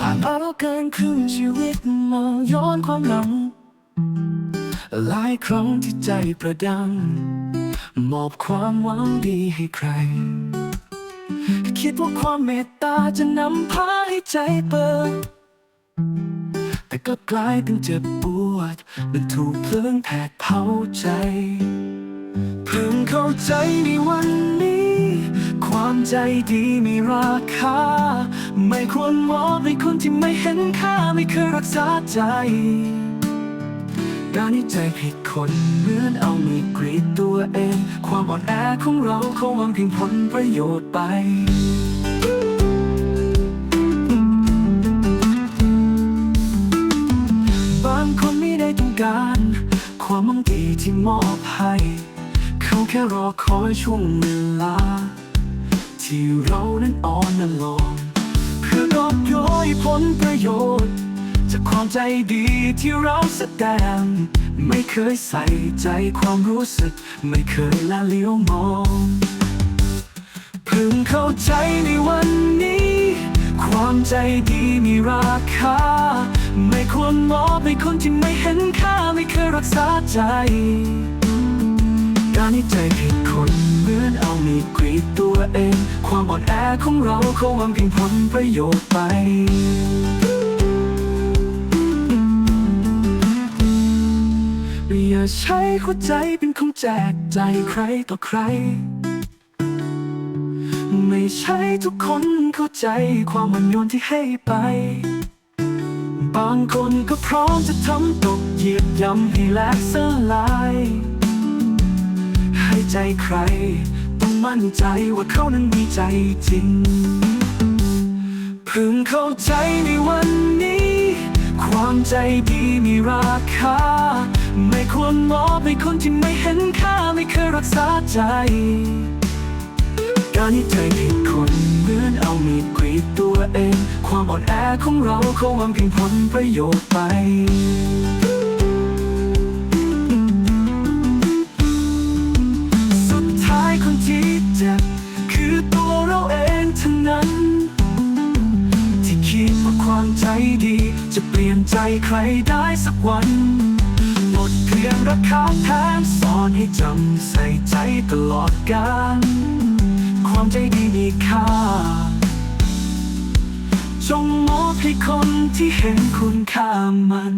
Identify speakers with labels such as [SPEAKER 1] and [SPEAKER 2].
[SPEAKER 1] ผ่านมาแล้วเกินครึ่งชีวิตมองย้อนความหลัง หลายครั้งที่ใจประดัง มอบความหวังดีให้ใคร คิดว่าความเมตตาจะนำพาให้ใจเปิด แต่ก็กลายเป็นเจ็บปวดมันถูกเพลิงแผดเผาใจเพิ่งเข้าใจในวันนี้ ความใจดีมีราคา ไม่ควรมอบให้คนที่ไม่เห็นค่าไม่เคยรักษาใจการที่ใจผิดคนเหมือนเอามีกรีดตัวเอง ความอ่อนแอของเราเขาหวังเพียงผลประโยชน์ไปบางคนไม่ได้ต้องการ ความมั่งดีที่มอบให้ เขาแค่รอคอยช่วงเวลา ที่เรานั้นอ่อนนั้นลง เพื่อกอบโยยผลประโยชน์ จากความใจดีที่เราแสดง ไม่เคยใส่ใจความรู้สึก ไม่เคยละเลี้ยวมองเพิ่งเข้าใจในวันนี้ ความใจดีมีราคา ไม่ควรมอบให้คนที่ไม่เห็นค่า ไม่เคยรักษาใจ การที่ใจผิดคน ความอ่อนแอของเราเขาหวังเพียงผลประโยชน์ไปอย่าใช้หัวใจเป็นของแจกใจใครต่อใคร ไม่ใช่ทุกคนเข้าใจความอ่อนโยนที่ให้ไป บางคนก็พร้อมจะทำตกเหยียบยำให้แลกสลาย ให้ใจใคร มั่นใจว่าเขานั้นมีใจจริงเพิ่งเข้าใจในวันนี้ ความใจดีมีราคา ไม่ควรมอบให้คนที่ไม่เห็นค่าไม่เคยรักษาใจ การที่ใจผิดคนเหมือนเอามีดกรีดตัวเอง ความอ่อนแอของเราเขาหวังเพียงผลประโยชน์ไป ใจใครได้สักวัน หมดเพียงรักคาแทนสอนให้จำใส่ใจตลอดกาลความใจดีมีค่า จงมอบให้คนที่เห็นคุณค่ามัน